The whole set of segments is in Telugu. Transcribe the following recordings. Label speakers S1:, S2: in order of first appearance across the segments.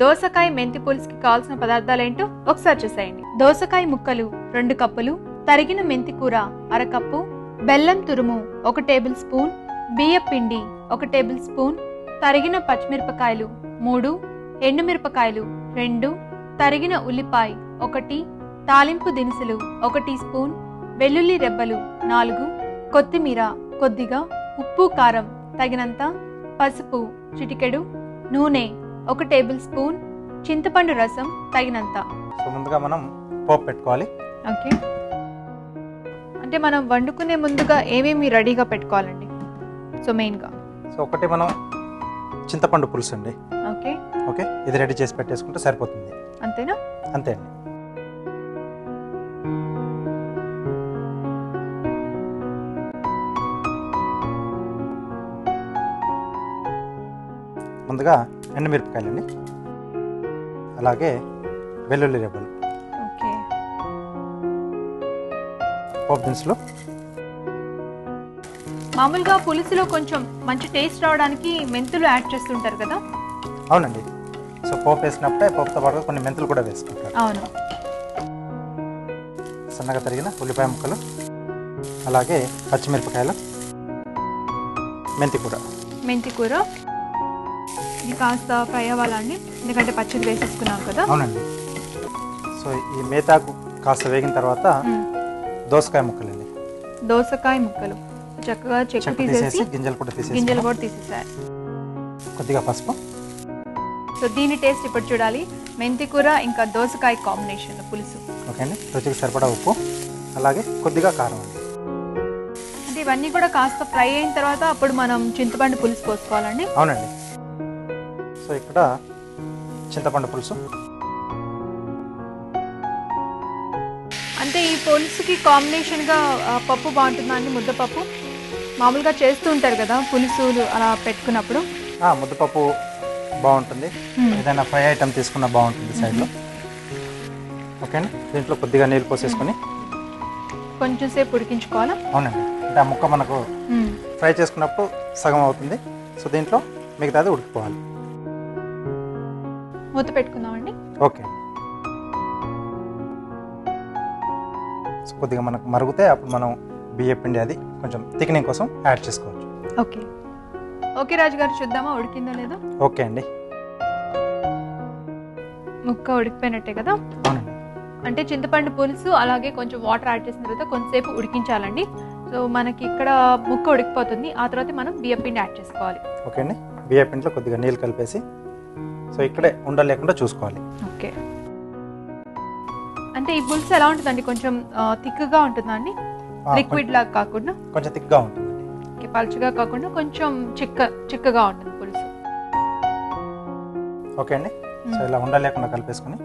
S1: దోసకాయ మెంతి పులుసుకి కావాల్సిన పదార్థాలేంటో ఒకసారి చూసేయండి. దోసకాయ ముక్కలు రెండు కప్పులు తరిగిన మెంతి కూర అరకప్పు బెల్లం తురుము ఒక టేబుల్ స్పూన్ బియ్య పిండి ఒక టేబుల్ స్పూన్ తరిగిన పచ్చిమిరపకాయలు మూడు ఎండుమిరపకాయలు రెండు తరిగిన ఉల్లిపాయ ఒకటి తాలింపు దినుసులు ఒక టీ స్పూన్ వెల్లుల్లి రెబ్బలు నాలుగు కొత్తిమీర కొద్దిగా ఉప్పు కారం తగినంత పసుపు చిటికెడు నూనె ఒక టేబుల్ స్పూన్ చింతపండు రసం తగినంత.
S2: సో ముందుగా మనం పోపు పెట్టుకోవాలి.
S1: ఓకే. అంటే మనం వండుకునే ముందుగా ఏమేమి రెడీగా పెట్టుకోవాలండి? సో మెయిన్గా.
S2: సో ఒకటి మనం చింతపండు పులుసు అండి.
S1: ఓకే.
S2: ఓకే? ఇది రెడీ చేసి పెట్టేసుకుంటే సరిపోతుంది.
S1: అంతేనా?
S2: అంతే అండి. ముందుగా ఎండుమిరపకాయలండి. అలాగే వెల్లుల్లి రెబ్బలు. పోపు దినుసులు.
S1: మామూలుగా పులుసులో కొంచెం మంచి టేస్ట్ రావడానికి మెంతులు యాడ్ చేస్తుంటారు కదా?
S2: అవునండి. సో పోపు వేసినప్పుడే పోపుతో పాటుగా కొన్ని మెంతులు కూడా వేసుకుంటారు.
S1: అవును.
S2: సన్నగా తరిగిన ఉల్లిపాయ ముక్కలు. అలాగే పచ్చిమిరపకాయలు. మెంతి కూర
S1: మెంతి కూర ఇది కాస్త ఫ్రై అవ్వాలండి. ఎందుకంటే పచ్చడి వేసేసుకున్నాం కదా.
S2: అవునండి. సో ఈ మేతాకు కాస్త వేగిన తర్వాత. దోసకాయ ముక్కలండి.
S1: దోసకాయ ముక్కలు. చక్కగా చెక్కు తీసేసి
S2: గింజలు కూడా తీసేసి
S1: గింజలు కూడా తీసేసారు.
S2: కొద్దిగా పసుపు.
S1: సో దీని టేస్ట్ ఇప్పుడు చూడాలి. మెంతి కూర ఇంకా దోసకాయ కాంబినేషన్ పులుసు.
S2: ఓకే అండి. రుచికి సరిపడా ఉప్పు. అలాగే కొద్దిగా కారం
S1: అంటే ఇవన్నీ కూడా కాస్త ఫ్రై అయిన తర్వాత అప్పుడు మనం చింతపండు పులుసు పోసుకోవాలండి.
S2: అవునండి. సో ఇక్కడ చింతపండు పులుసు.
S1: అంటే ఈ పులుసుకి కాంబినేషన్గా పప్పు బాగుంటుందా అండి ముద్దపప్పు మామూలుగా చేస్తూ ఉంటారు కదా పులుసులు అలా పెట్టుకున్నప్పుడు.
S2: ముద్దపప్పు బాగుంటుంది. ఏదైనా ఫ్రై ఐటమ్ తీసుకున్నా బాగుంటుంది సైడ్లో. ఓకే అండి దీంట్లో కొద్దిగా నీళ్ళు పోసేసుకొని.
S1: కొంచెం సేపు ఉడికించుకోవాలా?
S2: అవునండి. అంటే ఆ ముక్క మనకు. ఫ్రై చేసుకున్నప్పుడు సగం అవుతుంది. సో దీంట్లో మిగతాది ఉడికిపోవాలి.
S1: మూత పెట్టుకుందామండి.
S2: ఓకే. కొద్దిగా మనకు మరుగుతే అప్పుడు మనం బియ్య పిండి అది కొంచెం థిక్నింగ్ కోసం యాడ్ చేసుకోవచ్చు.
S1: ఓకే. ఓకే రాజు గారు చూద్దామా ఉడికిందో లేదో?
S2: ఓకే అండి.
S1: ముక్క ఉడికిపోయినట్టే కదా?
S2: అవునండి.
S1: అంటే చింతపండు పులుసు అలాగే కొంచెం వాటర్ యాడ్ చేసిన తర్వాత కొంతసేపు ఉడికించాలండి. సో మనకి ఇక్కడ ముక్క ఉడికిపోతుంది. ఆ తర్వాత మనం బియ్యం పిండి యాడ్ చేసుకోవాలి.
S2: ఓకే అండి. బియ్య పిండిలో కొద్దిగా నీళ్ళు కలిపేసి సో ఇక్కడే ఉండలు లేకుండా చూసుకోవాలి.
S1: ఓకే. అంటే ఈ పులుసు ఎలా ఉంటుందండి? కొంచెం థిక్గా ఉంటుందా అండి?
S2: ఆ,
S1: లిక్విడ్ లాగా కాకుండా?
S2: కొంచెం- థిక్గా ఉంటుందండి
S1: ఓకే, పలుచగా కాకుండా కొంచెం చిక్క చిక్కగా ఉంటుంది పులుసు
S2: ఓకే అండి. సో ఇలా ఉండలు లేకుండా కలిపేసుకొని.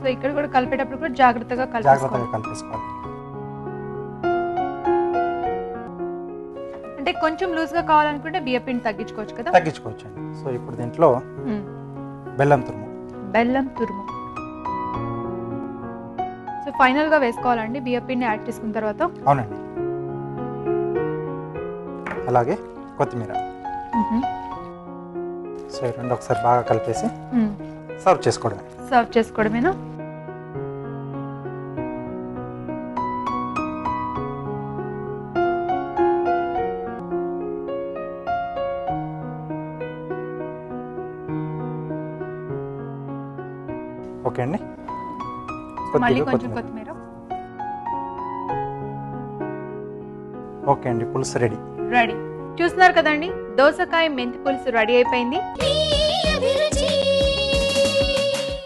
S1: సో ఇక్కడ కూడా కలిపేటప్పుడు కూడా జాగ్రత్తగా
S2: జాగ్రత్తగా
S1: కలిపేసుకోవాలి. అంటే కొంచెం లూజ్గా కావాలనుకుంటే బియ్య పిండి తగ్గించుకోవచ్చు కదా?
S2: తగ్గించుకోవచ్చు అండి సో ఇప్పుడు దీంట్లో. బెల్లం తురుము.
S1: బెల్లం తురుము. సో ఫైనల్గా వేసుకోవాలండి. బియ్య పిండి యాడ్ చేసుకున్న తర్వాత
S2: అవునండి. అలాగే కొత్తిమీర. సో రెండు ఒకసారి బాగా కలిపేసి సర్వ్ చేసుకోవడమే.
S1: సర్వ్ చేసుకోవడమేనా?
S2: ఓకే అండి. కొత్తిమీర. ఓకే అండి పులుసు రెడీ.
S1: రెడీ. చూస్తున్నారు కదండి దోసకాయ మెంతి పులుసు రెడీ అయిపోయింది.